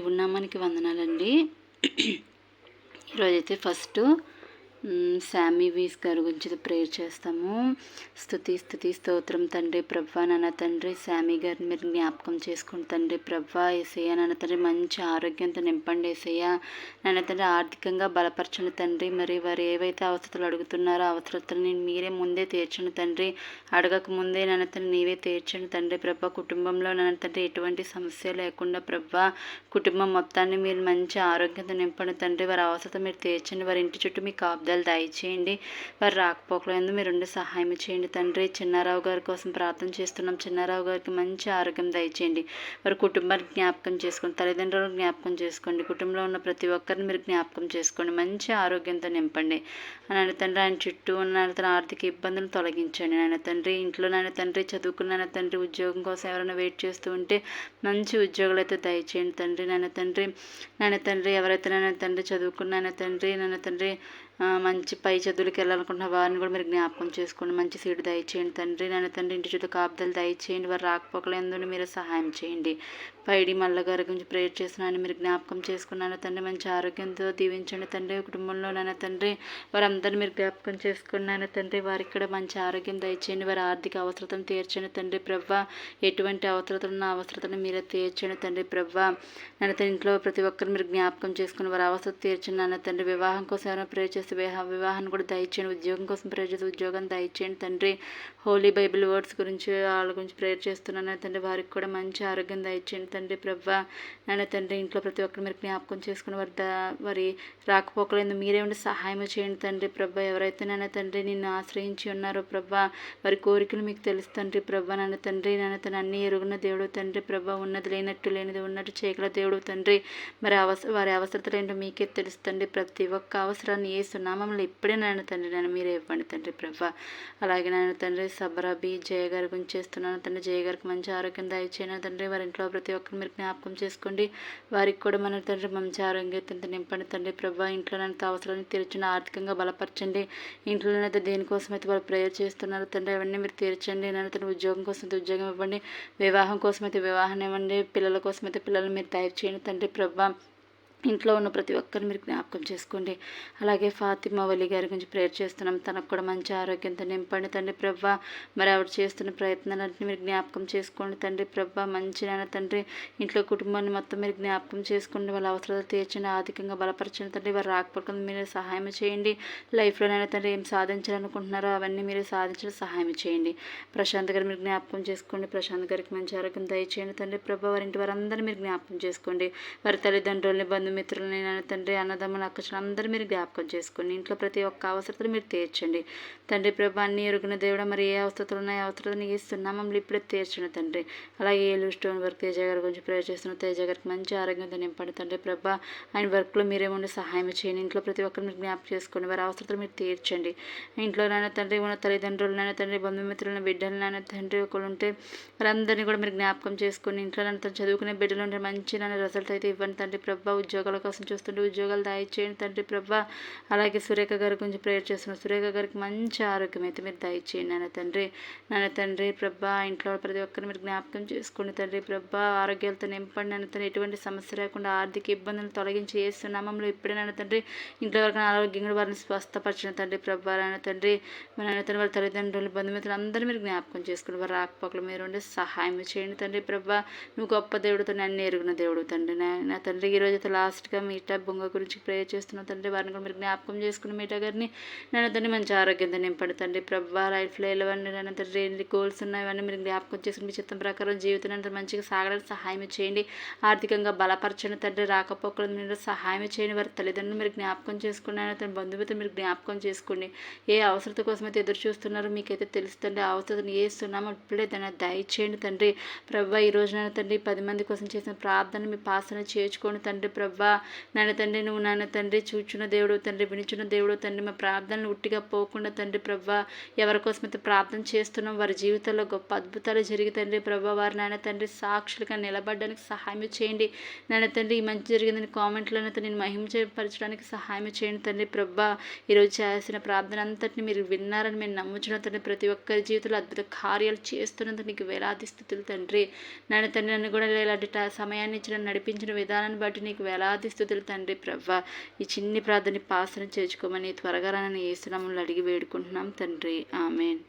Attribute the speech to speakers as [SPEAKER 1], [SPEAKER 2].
[SPEAKER 1] ఉన్నామనికి వందనాలండి. ఈరోజైతే ఫస్ట్ శామీ వీస్ గారి గురించి ప్రేయర్ చేస్తాము. స్థుతి స్థుతి స్తోత్రం తండ్రి ప్రభా నాన్న తండ్రి శామీ గారిని మీరు జ్ఞాపకం చేసుకుని తండ్రి ప్రభా ఏసయ్య నాన్న తండ్రి మంచి ఆరోగ్యంతో నింపండి ఏసయ్య. నాన్న తండ్రి ఆర్థికంగా బలపరచండి తండ్రి. మరి వారు ఏవైతే అవసరాలు అడుగుతున్నారో అవసరతని మీరే ముందే తీర్చండి తండ్రి. అడగక ముందే నాన్న తండ్రి నీవే తీర్చండి తండ్రి ప్రభ. కుటుంబంలో నాన్న తండ్రి ఎటువంటి సమస్య లేకుండా ప్రభ కుటుంబం మొత్తాన్ని మీరు మంచి ఆరోగ్యంతో నింపండి తండ్రి. వారి అవసరం మీరు తీర్చండి. వారి ఇంటి చుట్టూ మీ కాపుదారు బిడ్డలు దయచేయండి. వారు రాకపోకలేదు మీరు ఉండి సహాయం చేయండి తండ్రి. చిన్నారావు గారి కోసం ప్రార్థన చేస్తున్నాం. చిన్నారావు గారికి మంచి ఆరోగ్యం దయచేయండి. వారి కుటుంబాన్ని జ్ఞాపకం చేసుకోండి. తల్లిదండ్రులను జ్ఞాపకం చేసుకోండి. కుటుంబంలో ఉన్న ప్రతి ఒక్కరిని మీరు జ్ఞాపకం చేసుకోండి. మంచి ఆరోగ్యంతో నింపండి. నాయన తండ్రి ఆయన చుట్టూ ఉన్న తన ఆర్థిక ఇబ్బందులను తొలగించండి. నాయన తండ్రి ఇంట్లో నాయన తండ్రి చదువుకున్న తండ్రి ఉద్యోగం కోసం ఎవరైనా వెయిట్ చేస్తూ ఉంటే మంచి ఉద్యోగాలు అయితే దయచేయండి తండ్రి. నాయన తండ్రి నాయన తండ్రి ఎవరైతే నాయన తండ్రి చదువుకున్న తండ్రి నాయన తండ్రి మంచి పై చదువులకు వెళ్ళాలనుకుంటున్న వారిని కూడా మీరు జ్ఞాపకం చేసుకోండి. మంచి సీటు దయచేయండి తండ్రి. నన్ను తండ్రి ఇంటి చుట్టూ కాపుదలు దయచేయండి. వారు రాకపోకలేందుకు మీరు సహాయం చేయండి. పైడి మల్ల గారి గురించి ప్రేయర్ చేస్తున్నాను మీరు జ్ఞాపకం చేసుకున్నాను తండ్రి మంచి ఆరోగ్యంతో దీవించండి తండ్రి. కుటుంబంలో నాన్న తండ్రి వారు వారందరినీ మీరు జ్ఞాపకం చేసుకున్నాను తండ్రి. వారికి కూడా మంచి ఆరోగ్యం దయచేయండి. వారి ఆర్థిక అవసరతను తీర్చండి తండ్రి ప్రవ్వ ఎటువంటి అవసరతలు ఉన్న అవసరతను మీరే తీర్చండి తండ్రి ప్రవ్వ నన్ను ఇంట్లో ప్రతి ఒక్కరు మీరు జ్ఞాపకం చేసుకుని వారి అవసరం తీర్చండి నాన్న తండ్రి. వివాహం కోసం ఎవరైనా ప్రేర్ చేస్తే వివాహ వివాహాన్ని కూడా దయచేయండి. ఉద్యోగం కోసం ప్రేర్ చేసి ఉద్యోగం దయచేయండి తండ్రి. హోలీ బైబిల్ వర్డ్స్ గురించి వాళ్ళ గురించి ప్రేయర్ చేస్తున్నాను తండ్రి. వారికి కూడా మంచి ఆరోగ్యం దయచేయండి తండ్రి ప్రవ్వ నాన్న తండ్రి ఇంట్లో ప్రతి ఒక్కరు మీరు జ్ఞాపకం చేసుకుని వారి వారి రాకపోకలేదు మీరే ఉండి సహాయం చేయండి తండ్రి. ప్రభ ఎవరైతే నాన్న తండ్రి నిన్ను ఆశ్రయించి ఉన్నారో ప్రభ వారి కోరికలు మీకు తెలుసు తండ్రి ప్రభ. నాన్న తండ్రి నాన్న తన అన్ని ఎరుగున్న దేవుడు తండ్రి ప్రభ. ఉన్నది లేనట్టు లేనిది ఉన్నట్టు చేయగల దేవుడు తండ్రి. మరి అవసర వారి అవసరతలు ఏంటో మీకే తెలుస్తుంది ప్రతి ఒక్క అవసరాన్ని ఏ సునామంలో ఇప్పుడే నాన్న తండ్రి నన్ను మీరే ఇవ్వండి తండ్రి ప్రభ. అలాగే నాన్న తండ్రి సబరాబి జయ గారి గురించి చేస్తున్నాను తండ్రి. జయ గారికి మంచి ఆరోగ్యం దయచేయను తండ్రి. వారి ఇంట్లో ప్రతి ఒక్కరు మీరు జ్ఞాపకం చేసుకోండి. వారికి కూడా మన తండ్రి మంచి ఆరోగ్యం నింపండి తండ్రి ప్రభా. ఇంట్లో నన్ను అవసరాన్ని తెరిచిన ఆర్థికంగా బలపరచండి. ఇంట్లోనైతే దేనికోసం అయితే వాళ్ళు ప్రేయర్ చేస్తున్నారు తండ్రి అవన్నీ మీరు తీర్చండి. నన్ను తన ఉద్యోగం కోసం అయితే ఉద్యోగం ఇవ్వండి. వివాహం కోసం అయితే వివాహం ఇవ్వండి. పిల్లల కోసం అయితే పిల్లలు మీరు తయారు చేయండి. తండ్రి ప్రభా ఇంట్లో ఉన్న ప్రతి ఒక్కరిని మీరు జ్ఞాపకం చేసుకోండి. అలాగే ఫాతిమా వలి గారి గురించి ప్రేయర్ చేస్తున్నాం. తనకు కూడా మంచి ఆరోగ్యంతో నింపండి తండ్రి ప్రభ. మరి ఆవిడ చేస్తున్న ప్రయత్నాలన్నీ మీరు జ్ఞాపకం చేసుకోండి తండ్రి ప్రభ. మంచి నాన్న తండ్రి. ఇంట్లో కుటుంబాన్ని మొత్తం మీరు జ్ఞాపకం చేసుకోండి. వాళ్ళ అవసరాలు తీర్చండి. ఆర్థికంగా బలపరచండి తండ్రి. వారు రాకపోకుండా మీరు సహాయం చేయండి. లైఫ్లోనైనా తండ్రి ఏం సాధించాలనుకుంటున్నారో అవన్నీ మీరు సాధించడం సహాయం చేయండి. ప్రశాంత్ గారు మీరు జ్ఞాపకం చేసుకోండి. ప్రశాంత్ గారికి మంచి ఆరోగ్యం దయచేయండి తండ్రి ప్రభ. వారింటి వారందరూ మీరు జ్ఞాపకం చేసుకోండి. వారి తల్లిదండ్రులని బంధు మిత్రులని నాన్న తండ్రి అన్నదమ్ములు అక్కచలు అందరూ మీరు జ్ఞాపకం చేసుకోండి. ఇంట్లో ప్రతి ఒక్క అవసరతను మీరు తీర్చండి. తండ్రి ప్రభా అన్ని ఎరుగున దేవుడు మరి ఏ అవసరతలు ఉన్నాయో అవసరతను ఇస్తున్నా మమ్మల్ని ఇప్పుడే తీర్చండి తండ్రి. అలాగే ఏలు స్టోన్ వర్క్ తేజ గారి గురించి ప్రేర్ చేస్తున్న తేజ గారికి మంచి ఆరోగ్యంతో నింపండి తండ్రి ప్రభా. ఆయన వర్క్లో మీరేముండి సహాయం చేయండి. ఇంట్లో ప్రతి ఒక్కరు మీరు జ్ఞాపకం చేసుకోండి. వారి అవసరతలు మీరు తీర్చండి. ఇంట్లో నాన్న తండ్రి ఉన్న తల్లిదండ్రులు నాన్న తండ్రి బంధుమిత్రులను బిడ్డలు నాన్న తండ్రి ఒకరు ఉంటే వారందరినీ కూడా మీరు జ్ఞాపకం చేసుకొని ఇంట్లో నాన్న చదువుకునే బిడ్డలు ఉంటే మంచి నన్ను రిజల్ట్ అయితే ఇవ్వండి తండ్రి ప్రభా. ఉద్యోగం ఉద్యోగాల కోసం చూస్తుంటే ఉద్యోగాలు దయచేయండి తండ్రి ప్రభా. అలాగే సురేఖ గారి గురించి ప్రేయర్ చేస్తున్నాం సురేఖ గారికి మంచి ఆరోగ్యం అయితే మీరు దయచేయండి నాన్న తండ్రి. నాన్న తండ్రి ప్రభా ఇంట్లో ప్రతి ఒక్కరిని మీరు జ్ఞాపకం చేసుకోండి తండ్రి ప్రభా. ఆరోగ్యాలతో నింపండి నాన్న తండ్రి. ఎటువంటి సమస్య లేకుండా ఆర్థిక ఇబ్బందులు తొలగించి వేస్తున్నామంలో ఇప్పుడే నాన్న తండ్రి. ఇంట్లో వరకు ఆరోగ్యంగా వారిని స్వస్థపరిచిన తండ్రి ప్రభా నాన్న తండ్రి. మన నాన్న తండ్రి వారి తల్లిదండ్రులు బంధుమిత్రులు అందరూ మీరు జ్ఞాపకం చేసుకుని వారు రాకపోకలు మీరు ఉండే సహాయం చేయండి తండ్రి ప్రభా. నువ్వు గొప్ప దేవుడితో నన్ను ఎరుగున దేవుడు తండ్రి. నా తండ్రి ఈరోజు లాస్ట్ లాస్ట్గా మీటా బొంగ గురించి ప్రేయర్ చేస్తున్న తండ్రి వారిని కూడా మీరు జ్ఞాపకం చేసుకుని మీటా గారిని నన్ను తండ్రి మంచి ఆరోగ్యంతో నింపడు తండ్రి ప్రభా లైఫ్లో ఎలవన్నీ నన్ను తండ్రి ఎన్ని గోల్స్ ఉన్నాయని మీరు జ్ఞాపకం చేసుకుని మీ చిత్తం ప్రకారం జీవితాన్ని మంచిగా సాగడానికి సహాయం చేయండి. ఆర్థికంగా బలపరచండి తండ్రి రాకపోకలు మీరు సహాయం చేయండి వారి తల్లిదండ్రులు మీరు జ్ఞాపకం చేసుకున్నాను తన బంధువులతో మీరు జ్ఞాపకం చేసుకోండి. ఏ అవసరత కోసం అయితే ఎదురు చూస్తున్నారో మీకైతే తెలుస్తుంది తండ్రి అవసరతను ఏ ఇస్తున్నామో ఇప్పుడే దాన్ని దయచేయండి తండ్రి. ప్రభా ఈ రోజున తండ్రి పది మంది కోసం చేసిన ప్రార్థన మీ పాసన చేర్చుకోండి తండ్రి ప్రభు. ప్రభా నాయన తండ్రి నువ్వు నాయన తండ్రి చూచున్న దేవుడు తండ్రి వినిచున్న దేవుడు తండ్రి మా ప్రార్థనలు ఉట్టిగా పోకుండా తండ్రి ప్రభా ఎవరి అయితే ప్రార్థన చేస్తున్నాం వారి జీవితంలో గొప్ప అద్భుతాలు జరిగి తండ్రి ప్రభా వారి నాయన తండ్రి సాక్షులుగా నిలబడడానికి సహాయం చేయండి. నాయన తండ్రి ఈ మంచి జరిగిందని కామెంట్లను నేను మహిమపరచడానికి సహాయం చేయండి తండ్రి ప్రభా. ఈరోజు చేసిన ప్రార్థన అంతటిని మీరు విన్నారని మేము నమ్ముచున్న తండ్రి. ప్రతి ఒక్కరి జీవితంలో అద్భుత కార్యాలు చేస్తున్నంత నీకు వేలాది స్థితులు తండ్రి. నాయన తండ్రి నన్ను కూడా ఇలాంటి సమయాన్ని ఇచ్చిన నడిపించిన విధానాన్ని బట్టి నీకు వేలాది స్థుతులు తండ్రి ప్రవ్వ ఈ చిన్ని ప్రార్థన పాసన చేర్చుకోమని త్వరగా రానని ఏసునామని అడిగి వేడుకుంటున్నాం తండ్రి. ఆమెన్.